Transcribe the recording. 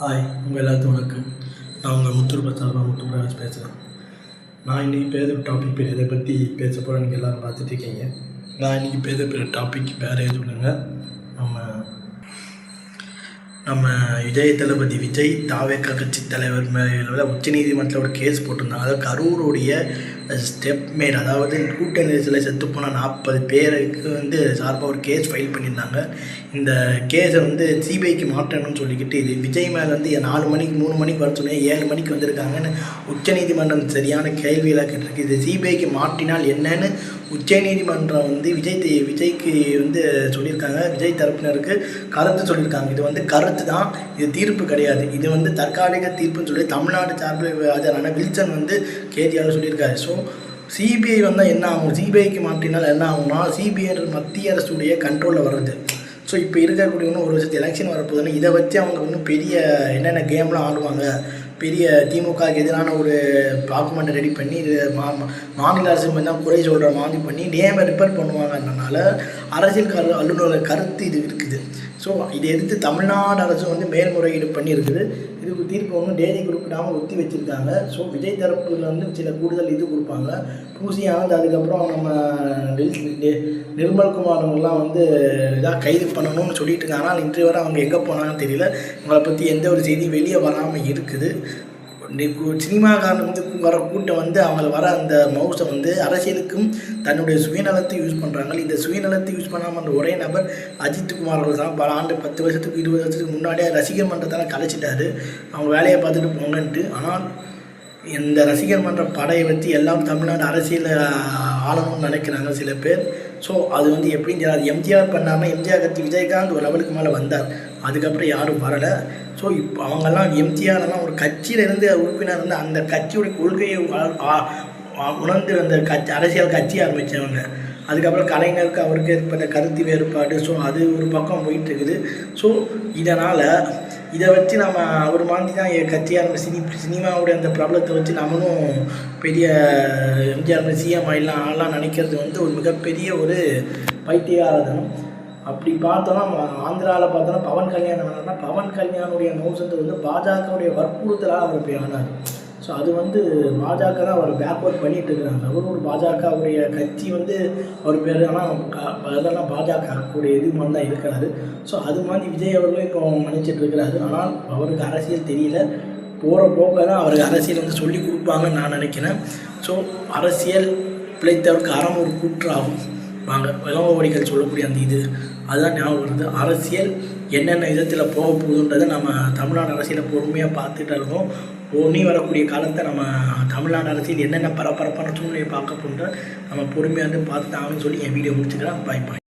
Hi உங்கள் எல்லாத்துக்கும் வணக்கம். நான் உங்கள் முத்துருப்ப சார்பா முத்துப்பிரகாஷ் பேசுகிறேன் நான் இன்றைக்கி பேச டாபிக் பேர் இதை பற்றி பேச போகிறேன் நீங்கள் எல்லோரும் பார்த்துட்டு இருக்கீங்க. நான் இன்றைக்கி பேச போகிற டாபிக் வேறு எதுவும் இல்லைங்க. நம்ம நம்ம விஜய் தளபதி விஜய் தாவேக்கா கட்சி தலைவர் மேலே உச்சநீதிமன்றத்தில் ஒரு கேஸ் போட்டிருந்தாங்க. அதாவது கரூருடைய ஸ்டெப் மேட் அதாவது கூட்ட நெரிசலில் செத்து போன நாற்பது பேருக்கு வந்து சார்பாக ஒரு கேஸ் ஃபைல் பண்ணியிருந்தாங்க. இந்த கேஸை வந்து சிபிஐக்கு மாற்றணும்னு சொல்லிக்கிட்டு இது விஜய் மேலே வந்து நாலு மணிக்கு மூணு மணிக்கு வர சொன்னேன் ஏழு மணிக்கு வந்திருக்காங்கன்னு உச்சநீதிமன்றம் சரியான கேள்வியெல்லாம் கேட்டிருக்கு. இது சிபிஐக்கு மாற்றினால் என்னன்னு உச்சநீதிமன்றம் வந்து விஜய் விஜய்க்கு வந்து சொல்லியிருக்காங்க. விஜய் தரப்பினருக்கு கருத்து சொல்லியிருக்காங்க. இது வந்து கருத்து தான் இது தீர்ப்பு கிடையாது. இது வந்து தற்காலிக தீர்ப்புன்னு சொல்லி தமிழ்நாடு சார்பில் ஆஜரான வில்சன் வந்து கேஜியார் சொல்லியிருக்காரு. ஸோ சிபிஐ வந்தால் என்ன ஆகும்? சிபிஐக்கு மாற்றினால் என்ன ஆகும்னா சிபிஐ மத்திய அரசுடைய கண்ட்ரோலில் வர்றது. ஸோ இப்போ இருக்கக்கூடிய இன்னும் ஒரு வருஷத்து எலெக்ஷன் வரப்போதுன்னா இதை வச்சு அவங்க இன்னும் பெரிய என்னென்ன கேம்லாம் ஆடுவாங்க? பெரிய திமுகவுக்கு எதிரான ஒரு டாக்குமெண்ட்டை ரெடி பண்ணி இது மா மா- மாநில அரசு தான் குறை சொல்கிற மாதிரி பண்ணி நேமை ரிப்பேர் பண்ணுவாங்கன்றனால அரசியல் கரு அலுவலர் கருத்து இது இருக்குது. ஸோ இதை எதிர்த்து தமிழ்நாடு அரசு வந்து மேல்முறையீடு பண்ணியிருக்குது. இதுக்கு தீர்ப்பு ஒன்றும் தேதி குறிப்பிடாமல் ஒத்தி வச்சுருக்காங்க. ஸோ விஜய் தரப்புல வந்து சில கூடுதல் இது கொடுப்பாங்க. பூசி ஆனந்த் அதுக்கப்புறம் நம்ம நில்- நி- நிர்மல்குமார் வந்து இதாக கைது பண்ணணும்னு சொல்லிட்டு இருக்காங்க. ஆனால் இன்று வரை அவங்க எங்கே போனாங்கன்னு தெரியல. உங்களை பற்றி எந்த ஒரு செய்தி வெளியே வராமல் இருக்குது. சினிமாக்காரன் வந்து வர கூட்டம் வந்து அவங்க வர அந்த மவுஸை வந்து அரசியலுக்கும் தன்னுடைய சுயநலத்தை யூஸ் பண்ணுறாங்க இந்த சுயநலத்தை யூஸ் பண்ணாமல் அந்த ஒரே நபர் அஜித் குமார் அவர்கள் தான் பல ஆண்டு பத்து வருஷத்துக்கு இருபது வருஷத்துக்கு முன்னாடியே ரசிகர் மன்றத்தால் கலைச்சிட்டாரு. அவங்க வேலையை பார்த்துட்டு போங்கன்ட்டு. ஆனால் இந்த ரசிகர் மன்ற படையை வச்சு எல்லாம் தமிழ்நாடு அரசியல் ஆளணும்னு நினைக்கிறாங்க சில பேர். ஸோ அது வந்து எப்படின்னு தெரியாது. எம்ஜிஆர் பண்ணாமல் எம்ஜிஆர் கட்சி விஜயகாந்த் ஒரு லெவலுக்கு மேலே வந்தார். அதுக்கப்புறம் யாரும் வரலை. ஸோ இப்போ அவங்கெல்லாம் எம்ஜிஆர்லாம் ஒரு கட்சியில் இருந்து உறுப்பினர் இருந்து அந்த கட்சியோட கொள்கையை உணர்ந்து அந்த கட்சி அரசியல் கட்சி ஆரம்பித்தவங்க அதுக்கப்புறம் கலைஞருக்கு அவருக்கு ஏற்பட்ட கருத்து வேறுபாடு. ஸோ அது ஒரு பக்கம் போயிட்டுருக்குது. ஸோ இதனால் இதை வச்சு நம்ம அவர் மாதிரி தான் என் கட்சியாக இருந்த சினி சினிமாவுடைய அந்த பிரபலத்தை வச்சு நம்மளும் பெரிய எம்ஜிஆர் சிஎம் ஆயிடலாம் ஆளாக நினைக்கிறது வந்து ஒரு மிகப்பெரிய ஒரு பைத்தியாரதனம் அப்படி பார்த்தோன்னா ஆந்திராவில் பார்த்தோன்னா பவன் கல்யாணம் ஆனார்னா பவன் கல்யாணுடைய நோசத்து வந்து பாஜகவுடைய வற்புறுத்தலாக அவர் போய் ஆனார். ஸோ அது வந்து பாஜக தான் அவர் பேக்வர்ட் பண்ணிட்டு இருக்கிறாங்க அவரும் ஒரு பாஜகவுடைய கட்சி வந்து அவர் பேர் ஆனால் அதெல்லாம் பாஜக இது மாதிரி தான் இருக்கிறாரு. ஸோ அது மாதிரி விஜய் அவர்களும் இப்போ நினச்சிட்டு இருக்கிறாரு. ஆனால் அவருக்கு அரசியல் தெரியல. போகிற போக்க தான் அவருக்கு அரசியல் வந்து சொல்லி கொடுப்பாங்கன்னு நான் நினைக்கிறேன். ஸோ அரசியல் பிழைத்தவருக்கு அறம் ஒரு கூற்றாகும். வாங்க விளம்பரவடிகள் சொல்லக்கூடிய அந்த இது. அதுதான் ஞாபகம் வருது. அரசியல் என்னென்ன விதத்தில் போக போகுதுன்றதை நம்ம தமிழ்நாடு அரசியலை பொறுமையாக பார்த்துட்டு இருக்கோம். ஒன்றி வரக்கூடிய காலத்தை நம்ம தமிழ்நாடு அரசியல் என்னென்ன பரபரப்பான சூழ்நிலையை பார்க்க போன்ற நம்ம பொறுமையாக வந்து பார்த்து ஆகணும்னு சொல்லி என் வீடியோ முடிச்சுக்கிறேன். பாய் பாய்